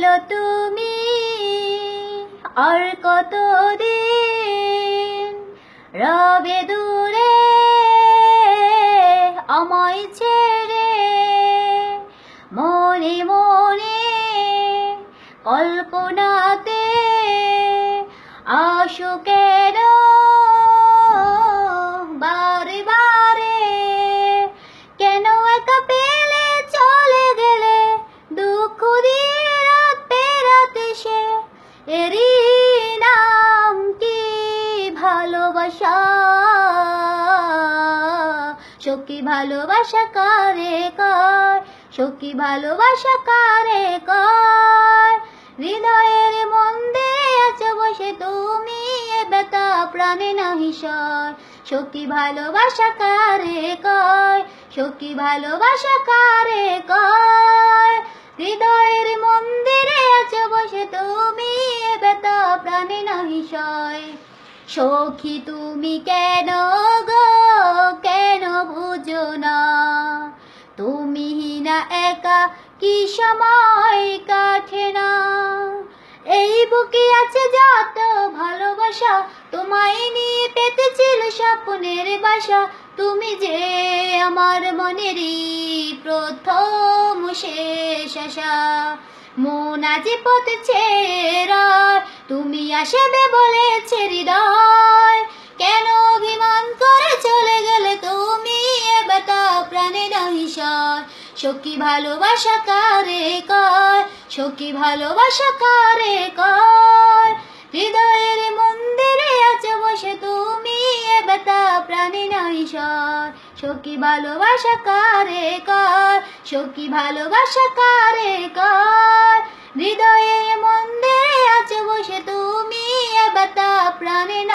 বলো তুমি আর কত দিন রবে দূরে আমায় ছেড়ে মনে মনে কল্পনাতে আসো কেন? বারে ভালোবাসা। সখী ভালোবাসা কারে কয়? সখী ভালোবাসা কারে কয়? হৃদয়ের মন্দিরে আছে বসে তুমি বেতা প্রাণে নাহি সখী ভালোবাসা কারে কয়? সখী ভালোবাসা কারে কয়? হৃদয়ের মন্দিরে আছে বসে তুমি বেতা প্রাণে নাহি সয়। সখী তুমি কেন গো? কেন বুঝো না? তুমি না একা কি সময় কাটে না? এই বুকে আছে যত ভালোবাসা, তোমায় নিয়ে পেতেছিল স্বপ্নের বাসা। তুমি যে আমার মনেরই প্রথম শেষ আশা। মন আজি পথ ছেড়ার তুমি আসবে বলেছে হৃদয় কেন অভিমান করে চলে গেলে তুমি? বেটা প্রাণের হিসার সখী ভালোবাসা কারে কর সখী ভালোবাসা কারে কর হৃদয়ের মন্দিরে বেটা না ঈশ্বর। সখী ভালোবাসা কারে কর? সখী ভালোবাসা কারে কর? হৃদয়ে মন্দিরে